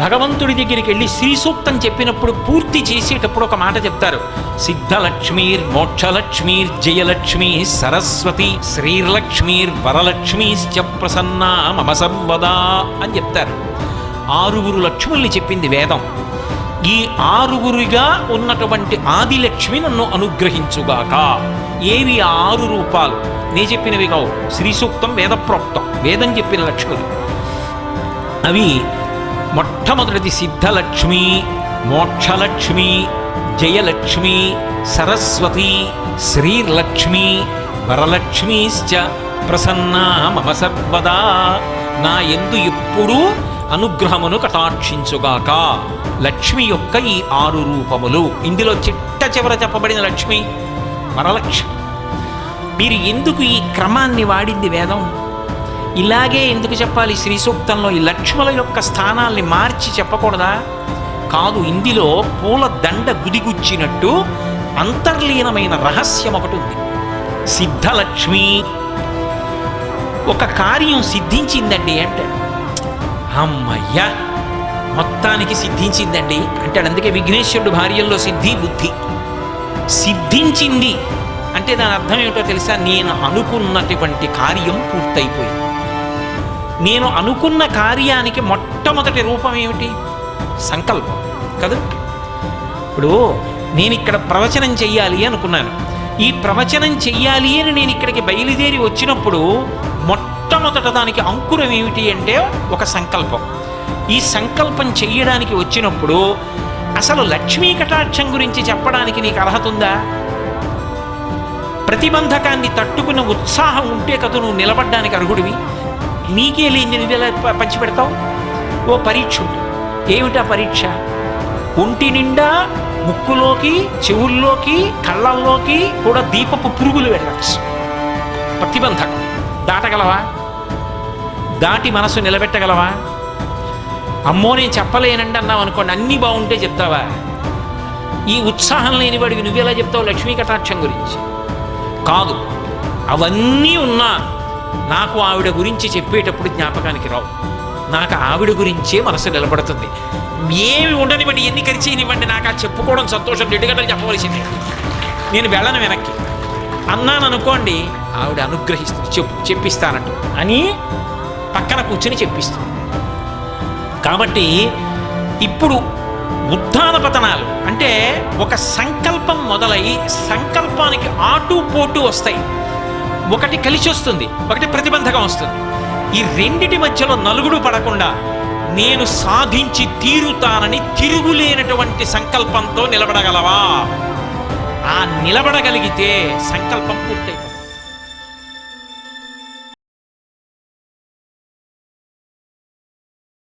భగవంతుడి దగ్గరికి వెళ్ళి శ్రీ సూక్తం చెప్పినప్పుడు పూర్తి చేసేటప్పుడు ఒక మాట చెప్తారు. సిద్ధలక్ష్మీర్ మోక్షలక్ష్మీర్ జయలక్ష్మి సరస్వతి శ్రీలక్ష్మీర్ వరలక్ష్మీశ్చ ప్రసన్నా మమ సంవదా అని చెప్తారు. ఆరుగురు లక్ష్ముల్ని చెప్పింది వేదం. ఈ ఆరుగురిగా ఉన్నటువంటి ఆదిలక్ష్మి నన్ను అనుగ్రహించుగాక. ఏవి ఆరు రూపాలు? నే చెప్పినవి కావు. శ్రీ సూక్తం వేదప్రోక్తం వేదం చెప్పిన లక్ష్ములు. అవి మొట్టమొదటిది సిద్ధలక్ష్మి మోక్షలక్ష్మి జయలక్ష్మి సరస్వతి శ్రీలక్ష్మి వరలక్ష్మీశ్చ ప్రసన్నా మమ సర్వదా. నా ఎందు ఎప్పుడూ అనుగ్రహమును కటాక్షించుగాక. లక్ష్మి యొక్క ఈ ఆరు రూపములు. ఇందులో చిట్ట చివర చెప్పబడిన లక్ష్మి వరలక్ష్మి. మీరు ఎందుకు ఈ క్రమాన్ని వాడింది వేదం? ఇలాగే ఎందుకు చెప్పాలి? శ్రీ సూక్తంలో ఈ లక్ష్ముల యొక్క స్థానాల్ని మార్చి చెప్పకూడదా? కాదు ఇందులో పూల దండ గుదిగుచ్చినట్టు అంతర్లీనమైన రహస్యం ఒకటి ఉంది. సిద్ధలక్ష్మి ఒక కార్యం సిద్ధించిందండి అంటే అమ్మయ్యా! మొత్తానికి సిద్ధించిందండి అంటాడు అందుకే విఘ్నేశ్వరుడు భార్యల్లో సిద్ధి బుద్ధి. సిద్ధించింది అంటే దాని అర్థం ఏమిటో తెలుసా? నేను అనుకున్నటువంటి కార్యం పూర్తయిపోయింది. నేను అనుకున్న కార్యానికి మొట్టమొదటి రూపం ఏమిటి? సంకల్పం. కదా? ఇప్పుడు నేను ఇక్కడ ప్రవచనం చెయ్యాలి అనుకున్నాను. ఈ ప్రవచనం చెయ్యాలి అని నేను ఇక్కడికి బయలుదేరి వచ్చినప్పుడు మొట్టమొదట దానికి అంకురం ఏమిటి అంటే ఒక సంకల్పం. ఈ సంకల్పం చెయ్యడానికి వచ్చినప్పుడు అసలు లక్ష్మీ కటాక్షం గురించి చెప్పడానికి నీకు అర్హత ఉందా? ప్రతిబంధకాన్ని తట్టుకున్న ఉత్సాహం ఉంటే కదా నువ్వు నిలబడ్డానికి అర్హుడివి? నీకే లేని నువ్వెలా పంచిపెడతావు ఓ పరీక్ష ఉంది ఏమిటా పరీక్ష? ఒంటి నిండా ముక్కులోకి చెవుల్లోకి కళ్ళల్లోకి కూడా దీపపు పురుగులు వెళ్ళచ్చు ప్రతిబంధకం. దాటగలవా? దాటి మనసు నిలబెట్టగలవా? అమ్మో నేను చెప్పలేనండి అన్నావు అనుకోండి అన్నీ బాగుంటే చెప్తావా? ఈ ఉత్సాహం లేని వాడివి నువ్వెలా చెప్తావు లక్ష్మీ కటాక్షం గురించి? కాదు. అవన్నీ ఉన్నా నాకు ఆవిడ గురించి చెప్పేటప్పుడు జ్ఞాపకానికి రావు. నాకు ఆవిడ గురించే మనసు నిలబడుతుంది. ఏమి ఉండనివ్వండి ఎన్ని కరిచేయనివ్వండి నాకు ఆ చెప్పుకోవడం సంతోషం రెండు గంటలు చెప్పవలసిందే. నేను వెళ్ళను వెనక్కి. అన్నాను అనుకోండి ఆవిడ అనుగ్రహిస్తుంది చెప్పు చెప్పిస్తానంట అని పక్కన కూర్చొని చెప్పిస్తుంది. కాబట్టి ఇప్పుడు ఉత్థాన పతనాలు అంటే ఒక సంకల్పం మొదలై సంకల్పానికి ఆటు పోటు వస్తాయి. ఒకటి కలిసి వస్తుంది ఒకటి ప్రతిబంధకం వస్తుంది. ఈ రెండిటి మధ్యలో నలుగుడు పడకుండా నేను సాధించి తీరుతానని తిరుగులేనటువంటి సంకల్పంతో నిలబడగలవా? ఆ నిలబడగలిగితే సంకల్పం పూర్తయిపోతుంది.